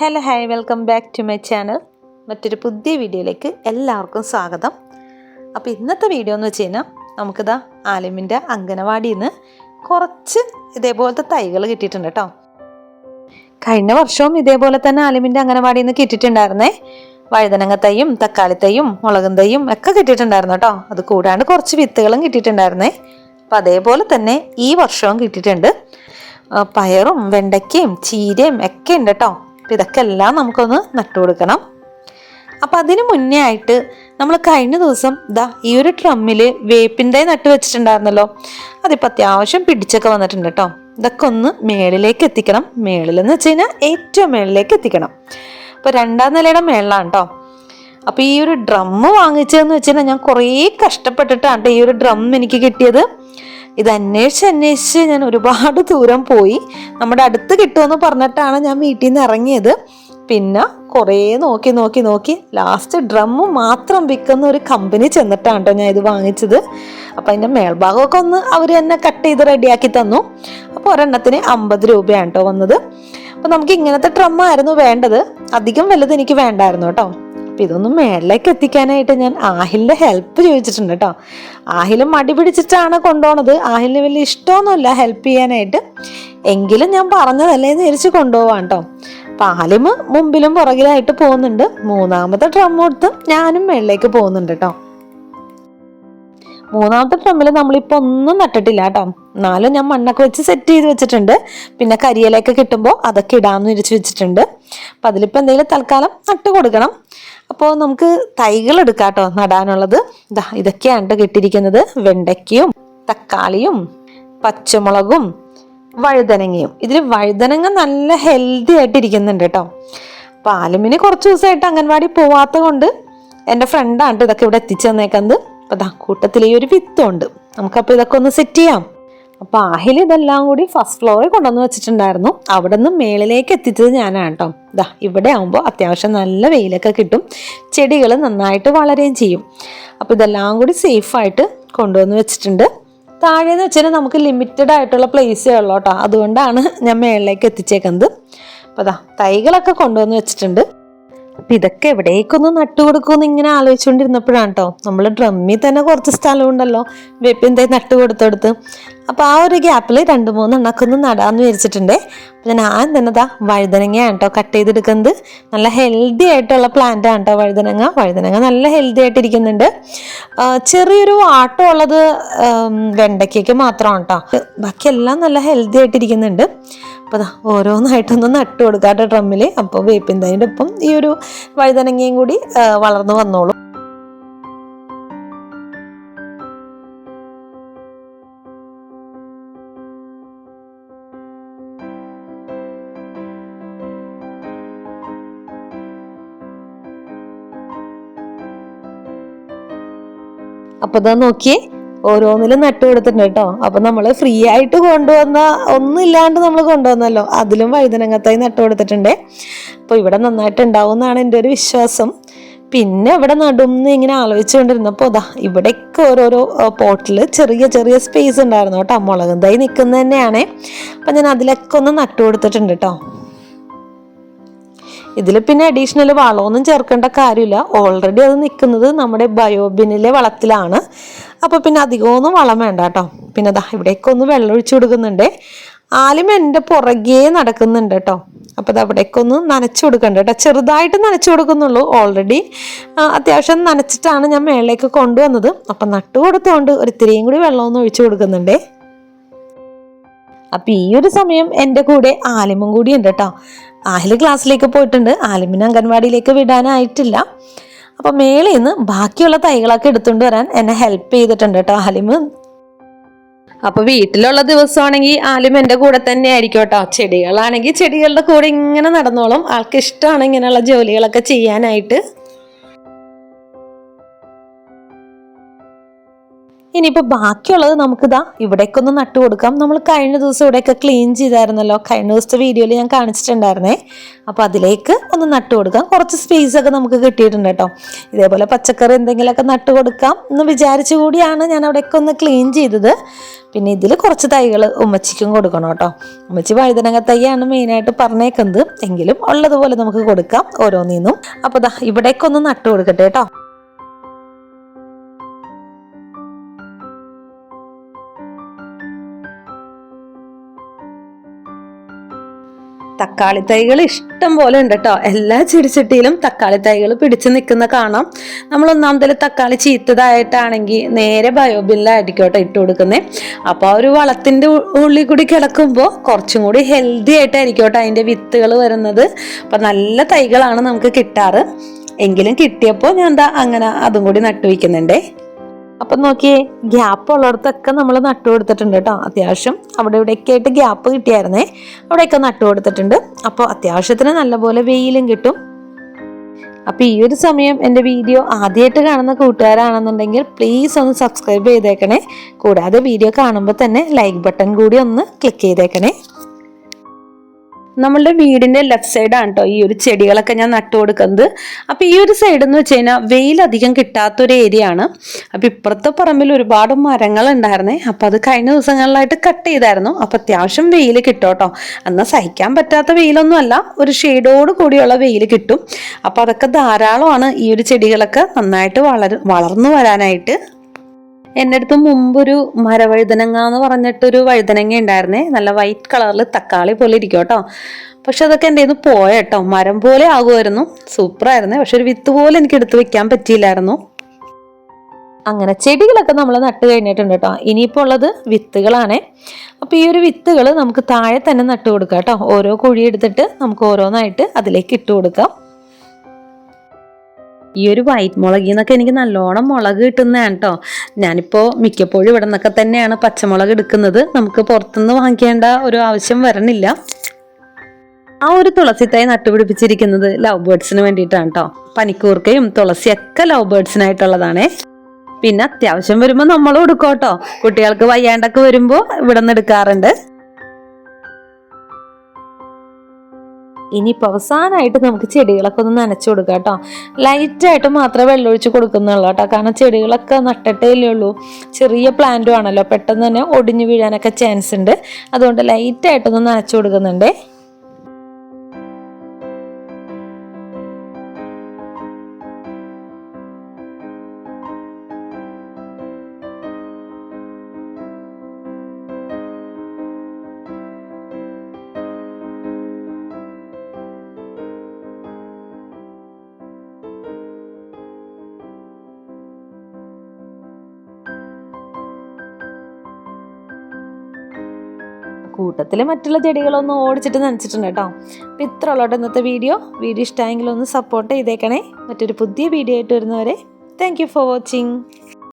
Hello hi welcome back to my channel മറ്റൊരു പുതിയ വീഡിയോയിലേക്ക് എല്ലാവർക്കും സ്വാഗതം. അപ്പോൾ ഇന്നത്തെ വീഡിയോ എന്ന് വെച്ച് കഴിഞ്ഞാൽ നമുക്കിതാ ആലിമിന്റെ അംഗനവാടിയിൽ നിന്ന് കുറച്ച് ഇതേപോലത്തെ തൈകൾ കിട്ടിയിട്ടുണ്ട് കേട്ടോ കഴിഞ്ഞ വർഷവും ഇതേപോലെ തന്നെ ആലിമിന്റെ അംഗനവാടിയിൽ നിന്ന് കിട്ടിയിട്ടുണ്ടായിരുന്നേ. വഴുതനങ്ങ തൈയും തക്കാളി തൈയും മുളകും തൈയും ഒക്കെ കിട്ടിയിട്ടുണ്ടായിരുന്നു കേട്ടോ അത് കൂടാണ്ട് കുറച്ച് വിത്തുകളും കിട്ടിയിട്ടുണ്ടായിരുന്നേ. അപ്പം അതേപോലെ തന്നെ ഈ വർഷവും കിട്ടിയിട്ടുണ്ട്. പയറും വെണ്ടയ്ക്കയും ചീരയും ഒക്കെ ഉണ്ട് കേട്ടോ അപ്പം ഇതൊക്കെ എല്ലാം നമുക്കൊന്ന് നട്ടു കൊടുക്കണം. അപ്പം അതിന് മുന്നേ ആയിട്ട് നമ്മൾ കഴിഞ്ഞ ദിവസം ദാ ഈ ഒരു ട്രമ്മിൽ വേപ്പിന്റെ നട്ട് വെച്ചിട്ടുണ്ടായിരുന്നല്ലോ. അതിപ്പോൾ അത്യാവശ്യം പിടിച്ചൊക്കെ വന്നിട്ടുണ്ട് കേട്ടോ ഇതൊക്കെ ഒന്ന് മേളിലേക്ക് എത്തിക്കണം. മേളിലെന്ന് വെച്ച് കഴിഞ്ഞാൽ ഏറ്റവും മേളിലേക്ക് എത്തിക്കണം. അപ്പോൾ രണ്ടാം നിലയുടെ മേളിലാണ് കേട്ടോ അപ്പോൾ ഈ ഒരു ഡ്രമ്മ് വാങ്ങിച്ചതെന്ന് വെച്ച് കഴിഞ്ഞാൽ ഞാൻ കുറേ കഷ്ടപ്പെട്ടിട്ടാണ് ട്ടോ ഈ ഒരു ഡ്രം എനിക്ക് കിട്ടിയത്. ഇത് അന്വേഷിച്ച് അന്വേഷിച്ച് ഞാൻ ഒരുപാട് ദൂരം പോയി. നമ്മുടെ അടുത്ത് കിട്ടുമെന്ന് പറഞ്ഞിട്ടാണ് ഞാൻ വീട്ടിൽ നിന്ന് ഇറങ്ങിയത്. പിന്നെ കുറേ നോക്കി നോക്കി നോക്കി ലാസ്റ്റ് ഡ്രമ്മ് മാത്രം വിൽക്കുന്ന ഒരു കമ്പനി ചെന്നിട്ടാണ് കേട്ടോ ഞാൻ ഇത് വാങ്ങിച്ചത്. അപ്പം അതിന്റെ മേൽഭാഗമൊക്കെ ഒന്ന് അവർ തന്നെ കട്ട് ചെയ്ത് റെഡിയാക്കി തന്നു. അപ്പോൾ ഒരെണ്ണത്തിന് അമ്പത് രൂപയാണ് കേട്ടോ വന്നത്. അപ്പോൾ നമുക്ക് ഇങ്ങനത്തെ ഡ്രമ്മായിരുന്നു വേണ്ടത്. അധികം വലുത് എനിക്ക് വേണ്ടായിരുന്നു കേട്ടോ. അപ്പം ഇതൊന്നും മേളിലേക്ക് എത്തിക്കാനായിട്ട് ഞാൻ ആഹിലിന്റെ ഹെൽപ്പ് ചോദിച്ചിട്ടുണ്ട് കേട്ടോ ആഹിൽ മടി പിടിച്ചിട്ടാണ് കൊണ്ടുപോണത്. ആഹിലിന് വലിയ ഇഷ്ടമൊന്നുമില്ല ഹെൽപ്പ് ചെയ്യാനായിട്ട്. എങ്കിലും ഞാൻ പറഞ്ഞതല്ലേ തിരിച്ച് കൊണ്ടുപോവാം കേട്ടോ അപ്പം ആലിമ് മുമ്പിലും പുറകിലായിട്ട് പോകുന്നുണ്ട്. മൂന്നാമത്തെ ഡ്രം കൊടുത്ത് ഞാനും മേളിലേക്ക് പോകുന്നുണ്ട് കേട്ടോ മൂന്നാമത്തെ ഡ്രമ്മിൽ നമ്മളിപ്പോൾ ഒന്നും നട്ടിട്ടില്ല കേട്ടോ എന്നാലും ഞാൻ മണ്ണൊക്കെ വെച്ച് സെറ്റ് ചെയ്ത് വെച്ചിട്ടുണ്ട്. പിന്നെ കരിയിലൊക്കെ കിട്ടുമ്പോൾ അതൊക്കെ ഇടാമെന്ന് വിരിച്ച് വെച്ചിട്ടുണ്ട്. അപ്പം അതിലിപ്പോൾ എന്തെങ്കിലും തൽക്കാലം നട്ട് കൊടുക്കണം. അപ്പോൾ നമുക്ക് തൈകൾ എടുക്കാം കേട്ടോ നടാനുള്ളത്. ഇതാ ഇതൊക്കെയാണ് ട്ടോ കിട്ടിയിരിക്കുന്നത് വെണ്ടയ്ക്കയും തക്കാളിയും പച്ചമുളകും വഴുതനങ്ങയും. ഇതിൽ വഴുതനങ്ങ നല്ല ഹെൽത്തി ആയിട്ട് ഇരിക്കുന്നുണ്ട് കേട്ടോ അപ്പോൾ ആലുമിന് കുറച്ച് ദിവസമായിട്ട് അംഗൻവാടി പോവാത്ത കൊണ്ട് എന്റെ ഫ്രണ്ടാണ് ഇതൊക്കെ ഇവിടെ എത്തിച്ചു തന്നേക്കുന്നത്. അപ്പോൾ ദാ കൂട്ടത്തിൽ ഈ ഒരു വിത്തുണ്ട് നമുക്കപ്പോൾ ഇതൊക്കെ ഒന്ന് സെറ്റ് ചെയ്യാം. അപ്പോൾ ആഹിൽ ഇതെല്ലാം കൂടി ഫസ്റ്റ് ഫ്ലോറിൽ കൊണ്ടുവന്ന് വെച്ചിട്ടുണ്ടായിരുന്നു. അവിടെ നിന്ന് മേളിലേക്ക് എത്തിച്ചത് ഞാനാണ് കേട്ടോ ഇതാ ഇവിടെ ആകുമ്പോൾ അത്യാവശ്യം നല്ല വെയിലൊക്കെ കിട്ടും. ചെടികൾ നന്നായിട്ട് വളരുകയും ചെയ്യും. അപ്പോൾ ഇതെല്ലാം കൂടി സേഫായിട്ട് കൊണ്ടുവന്ന് വെച്ചിട്ടുണ്ട്. താഴേന്ന് വെച്ചാൽ നമുക്ക് ലിമിറ്റഡ് ആയിട്ടുള്ള പ്ലേസേ ഉള്ളൂ കേട്ടോ. അതുകൊണ്ടാണ് ഞാൻ മേളിലേക്ക് എത്തിച്ചേക്കുന്നത്. അപ്പോൾ അതാ തൈകളൊക്കെ കൊണ്ടുവന്ന് വെച്ചിട്ടുണ്ട്. അപ്പം ഇതൊക്കെ എവിടേക്കൊന്ന് നട്ടുകൊടുക്കുമെന്ന് ഇങ്ങനെ ആലോചിച്ചുകൊണ്ടിരുന്നപ്പോഴാണ് കേട്ടോ നമ്മൾ ഡ്രമ്മിൽ തന്നെ കുറച്ച് സ്ഥലമുണ്ടല്ലോ. ഉണ്ടല്ലോ തൈ നട്ടു കൊടുത്തെടുത്ത് അപ്പോൾ ആ ഒരു ഗ്യാപ്പിൽ രണ്ട് മൂന്ന് നടാന്ന് നടാമെന്ന് വിചാരിച്ചിട്ടുണ്ടേ. അപ്പം ഞാൻ ആദ്യം തന്നെ ദാ വഴുതനങ്ങയാണ് കേട്ടോ കട്ട് ചെയ്തെടുക്കുന്നത്. നല്ല ഹെൽത്തി ആയിട്ടുള്ള പ്ലാന്റ് ആണ് കേട്ടോ വഴുതനങ്ങ. വഴുതനങ്ങ നല്ല ഹെൽത്തി ആയിട്ടിരിക്കുന്നുണ്ട് ചെറിയൊരു വാട്ടം ഉള്ളത് വെണ്ടയ്ക്കൊക്കെ മാത്രമാണ് കേട്ടോ ബാക്കിയെല്ലാം നല്ല ഹെൽത്തി ആയിട്ടിരിക്കുന്നുണ്ട് അപ്പോൾ ഓരോന്നായിട്ടൊന്ന് നട്ടു കൊടുക്കാട്ടോ ഡ്രമ്മിൽ അപ്പോൾ വേപ്പിൻ തൈന്റെ ഒപ്പം ഈ ഒരു വഴുതനങ്ങയും കൂടി വളർന്നു വന്നോളും. അപ്പൊ ഇതാ നോക്കിയേ ഓരോന്നിലും നട്ടു കൊടുത്തിട്ടുണ്ട് കേട്ടോ. അപ്പൊ നമ്മൾ ഫ്രീ ആയിട്ട് കൊണ്ടുവന്ന ഒന്നില്ലാണ്ട് നമ്മൾ കൊണ്ടുവന്നല്ലോ. അതിലും വഴുതനങ്ങത്തായി നട്ടു കൊടുത്തിട്ടുണ്ട്. അപ്പോൾ ഇവിടെ നന്നായിട്ട് ഉണ്ടാവും എന്നാണ് എന്റെ ഒരു വിശ്വാസം. പിന്നെ ഇവിടെ നടുന്ന് ഇങ്ങനെ ആലോചിച്ചുകൊണ്ടിരുന്നപ്പോൾ അതാ ഇവിടെയൊക്കെ ഓരോരോ പോട്ടിൽ ചെറിയ ചെറിയ സ്പേസ് ഉണ്ടായിരുന്നു കേട്ടോ. മുളകും തൈ നിൽക്കുന്നത് തന്നെയാണ്. അപ്പം ഞാൻ അതിലൊക്കെ ഒന്ന് നട്ടു കൊടുത്തിട്ടുണ്ട് കേട്ടോ. ഇതിൽ പിന്നെ അഡീഷണൽ വളമൊന്നും ചേർക്കേണ്ട കാര്യമില്ല. ഓൾറെഡി അത് നിൽക്കുന്നത് നമ്മുടെ ബയോബിനിലെ വളത്തിലാണ്. അപ്പോൾ പിന്നെ അധികമൊന്നും വളം വേണ്ട കേട്ടോ. പിന്നെ അതാ ഇവിടേക്ക് ഒന്ന് വെള്ളം ഒഴിച്ചു കൊടുക്കുന്നുണ്ട്. ആലും എന്റെ പുറകെ നടക്കുന്നുണ്ട് കേട്ടോ. അപ്പോൾ അതവിടേക്കൊന്ന് നനച്ചു കൊടുക്കണ്ട കേട്ടോ. ചെറുതായിട്ട് നനച്ചു കൊടുക്കുന്നുള്ളൂ. ഓൾറെഡി അത്യാവശ്യം നനച്ചിട്ടാണ് ഞാൻ മേളിലേക്ക് കൊണ്ടുവന്നത്. അപ്പം നട്ടു കൊടുത്തുകൊണ്ട് ഒരു ഇത്തിരിയും കൂടി വെള്ളം ഒന്ന് ഒഴിച്ചു കൊടുക്കുന്നുണ്ടേ. അപ്പം ഈ ഒരു സമയം എന്റെ കൂടെ ആലിമും കൂടി ഉണ്ട് കേട്ടോ. ആലിം ക്ലാസ്സിലേക്ക് പോയിട്ടുണ്ട്. ആലിമിന് അംഗൻവാടിയിലേക്ക് വിടാനായിട്ടില്ല. അപ്പൊ മേളിൽ നിന്ന് ബാക്കിയുള്ള തൈകളൊക്കെ എടുത്തുകൊണ്ട് വരാൻ എന്നെ ഹെൽപ്പ് ചെയ്തിട്ടുണ്ട് കേട്ടോ ആലിമ് അപ്പൊ വീട്ടിലുള്ള ദിവസമാണെങ്കിൽ ആലിം എന്റെ കൂടെ തന്നെ ആയിരിക്കും കേട്ടോ. ചെടികളാണെങ്കിൽ ചെടികളുടെ കൂടെ ഇങ്ങനെ നടന്നോളും. ആൾക്ക് ഇഷ്ടമാണ് ഇങ്ങനെയുള്ള ജോലികളൊക്കെ ചെയ്യാനായിട്ട്. ഇനിയിപ്പോൾ ബാക്കിയുള്ളത് നമുക്കിതാ ഇവിടേക്ക് ഒന്ന് നട്ടു കൊടുക്കാം. നമ്മൾ കഴിഞ്ഞ ദിവസം ഇവിടെയൊക്കെ ക്ലീൻ ചെയ്തായിരുന്നല്ലോ. കഴിഞ്ഞ ദിവസത്തെ വീഡിയോയിൽ ഞാൻ കാണിച്ചിട്ടുണ്ടായിരുന്നേ. അപ്പോൾ അതിലേക്ക് ഒന്ന് നട്ടു കൊടുക്കാം. കുറച്ച് സ്പേസ് ഒക്കെ നമുക്ക് കിട്ടിയിട്ടുണ്ട് കേട്ടോ. ഇതേപോലെ പച്ചക്കറി എന്തെങ്കിലുമൊക്കെ നട്ടു കൊടുക്കാം എന്ന് വിചാരിച്ചു കൂടിയാണ് ഞാൻ അവിടെയൊക്കെ ഒന്ന് ക്ലീൻ ചെയ്തത്. പിന്നെ ഇതിൽ കുറച്ച് തൈകൾ ഉമ്മച്ചിക്കും കൊടുക്കണം കേട്ടോ. ഉമ്മച്ചി വഴുതനങ്ങ തൈയാണ് മെയിനായിട്ട് പറഞ്ഞേക്കുന്നത്. എങ്കിലും ഉള്ളതുപോലെ നമുക്ക് കൊടുക്കാം ഓരോന്നിന്നും. അപ്പോൾ ദാ ഇവിടേക്ക് ഒന്ന് നട്ടു കൊടുക്കട്ടെ കേട്ടോ. തക്കാളി തൈകൾ ഇഷ്ടം പോലെ ഉണ്ട് കേട്ടോ എല്ലാ ചെടിച്ചട്ടിയിലും തക്കാളി തൈകൾ പിടിച്ചു നിൽക്കുന്ന കാണാം. നമ്മൾ ഒന്നാമതിൽ തക്കാളി ചീത്തതായിട്ടാണെങ്കിൽ നേരെ ബയോബില്ലായിരിക്കും കേട്ടോ ഇട്ട് കൊടുക്കുന്നത് അപ്പോൾ ആ ഒരു വളത്തിന്റെ ഉള്ളിൽ കൂടി കിടക്കുമ്പോൾ കുറച്ചും കൂടി ഹെൽത്തി ആയിട്ടായിരിക്കും കേട്ടോ അതിന്റെ വിത്തുകൾ വരുന്നത്. അപ്പം നല്ല തൈകളാണ് നമുക്ക് കിട്ടാറ്. എങ്കിലും കിട്ടിയപ്പോൾ ഞാൻ എന്താ അങ്ങനെ അതും കൂടി നട്ടുവയ്ക്കുന്നുണ്ടേ അപ്പം നോക്കിയേ ഗ്യാപ്പ് ഉള്ളിടത്തൊക്കെ നമ്മൾ നട്ടു കൊടുത്തിട്ടുണ്ട് കേട്ടോ. അത്യാവശ്യം അവിടെ ഇവിടെയൊക്കെ ആയിട്ട് ഗ്യാപ്പ് കിട്ടിയായിരുന്നേ. അവിടെയൊക്കെ നട്ടു കൊടുത്തിട്ടുണ്ട്. അപ്പോൾ അത്യാവശ്യത്തിന് നല്ലപോലെ വെയിലും കിട്ടും. അപ്പോൾ ഈ ഒരു സമയം എന്റെ വീഡിയോ ആദ്യമായിട്ട് കാണുന്ന കൂട്ടുകാരാണെന്നുണ്ടെങ്കിൽ പ്ലീസ് ഒന്ന് സബ്സ്ക്രൈബ് ചെയ്തേക്കണേ. കൂടാതെ വീഡിയോ കാണുമ്പോൾ തന്നെ ലൈക്ക് ബട്ടൺ കൂടി ഒന്ന് ക്ലിക്ക് ചെയ്തേക്കണേ. നമ്മളുടെ വീടിന്റെ ലെഫ്റ്റ് സൈഡാണ് കേട്ടോ ഈ ഒരു ചെടികളൊക്കെ ഞാൻ നട്ടു കൊടുക്കുന്നത്. അപ്പോൾ ഈ ഒരു സൈഡ് എന്ന് വെച്ച് കഴിഞ്ഞാൽ വെയിൽ അധികം കിട്ടാത്തൊരു ഏരിയ ആണ്. അപ്പോൾ ഇപ്പുറത്തെ പറമ്പിൽ ഒരുപാട് മരങ്ങൾ ഉണ്ടായിരുന്നേ. അപ്പോൾ അത് കഴിഞ്ഞ ദിവസങ്ങളിലായിട്ട് കട്ട് ചെയ്തായിരുന്നു. അപ്പോൾ അത്യാവശ്യം വെയിൽ കിട്ടും കേട്ടോ എന്നാൽ സഹിക്കാൻ പറ്റാത്ത വെയിലൊന്നും അല്ല. ഒരു ഷെയ്ഡോട് കൂടിയുള്ള വെയിൽ കിട്ടും. അപ്പോൾ അതൊക്കെ ധാരാളമാണ് ഈ ഒരു ചെടികളൊക്കെ നന്നായിട്ട് വളർ വളർന്നു വരാനായിട്ട്. എന്റെ അടുത്ത് മുമ്പൊരു മരവഴുതനങ്ങ എന്ന് പറഞ്ഞിട്ടൊരു വഴുതനങ്ങ ഉണ്ടായിരുന്നേ. നല്ല വൈറ്റ് കളറിൽ തക്കാളി പോലെ ഇരിക്കും കേട്ടോ. പക്ഷെ അതൊക്കെ എന്റെ പോയ കേട്ടോ. മരം പോലെ ആകുമായിരുന്നു. സൂപ്പറായിരുന്നേ പക്ഷെ ഒരു വിത്ത് പോലെ എനിക്ക് എടുത്ത് വെക്കാൻ പറ്റിയില്ലായിരുന്നു. അങ്ങനെ ചെടികളൊക്കെ നമ്മൾ നട്ട് കഴിഞ്ഞിട്ടുണ്ട് കേട്ടോ. ഇനിയിപ്പോൾ ഉള്ളത് വിത്തുകളാണേ. അപ്പോൾ ഈ ഒരു വിത്തുകൾ നമുക്ക് താഴെ തന്നെ നട്ട് കൊടുക്കാം കേട്ടോ. ഓരോ കുഴി എടുത്തിട്ട് നമുക്ക് ഓരോന്നായിട്ട് അതിലേക്ക് ഇട്ട് കൊടുക്കാം. ഈ ഒരു വൈറ്റ് മുളകിൽ നിന്നൊക്കെ എനിക്ക് നല്ലോണം മുളക് കിട്ടുന്നതാണ് കേട്ടോ ഞാനിപ്പോൾ മിക്കപ്പോഴും ഇവിടെ നിന്നൊക്കെ തന്നെയാണ് പച്ചമുളക് എടുക്കുന്നത്. നമുക്ക് പുറത്തുനിന്ന് വാങ്ങിക്കേണ്ട ഒരു ആവശ്യം വരണില്ല. ആ ഒരു തുളസി തൈ നട്ടുപിടിപ്പിച്ചിരിക്കുന്നത് ലവ് ബേർഡ്സിന് വേണ്ടിയിട്ടാണ് കേട്ടോ പനിക്കൂർക്കയും തുളസിയൊക്കെ ലവ് ബേർഡ്സിനായിട്ടുള്ളതാണേ പിന്നെ അത്യാവശ്യം വരുമ്പോൾ നമ്മൾ കൊടുക്കും കേട്ടോ കുട്ടികൾക്ക് വയ്യാണ്ടൊക്കെ വരുമ്പോൾ ഇവിടെ നിന്ന് എടുക്കാറുണ്ട്. ഇനിയിപ്പോൾ അവസാനമായിട്ട് നമുക്ക് ചെടികളൊക്കെ ഒന്ന് നനച്ചു കൊടുക്കാം കേട്ടോ. ലൈറ്റായിട്ട് മാത്രമേ വെള്ളമൊഴിച്ച് കൊടുക്കുന്നുള്ളൂ കേട്ടോ. കാരണം ചെടികളൊക്കെ നട്ടിട്ടേ ഉള്ളൂ. ചെറിയ പ്ലാന്റും ആണല്ലോ. പെട്ടെന്ന് തന്നെ ഒടിഞ്ഞു വീഴാനൊക്കെ ചാൻസ് ഉണ്ട്. അതുകൊണ്ട് ലൈറ്റായിട്ടൊന്ന് നനച്ചു കൊടുക്കുന്നുണ്ടേ. കൂട്ടത്തിൽ മറ്റുള്ള ചെടികളൊന്നും ഓടിച്ചിട്ട് നനച്ചിട്ടുണ്ട് കേട്ടോ. അപ്പോൾ ഇത്ര ഉള്ളോട്ടെ ഇന്നത്തെ വീഡിയോ. വീഡിയോ ഇഷ്ടമായെങ്കിൽ ഒന്ന് സപ്പോർട്ട് ചെയ്തേക്കണേ. മറ്റൊരു പുതിയ വീഡിയോ ആയിട്ട് വരുന്നവരെ താങ്ക് ഫോർ വാച്ചിങ്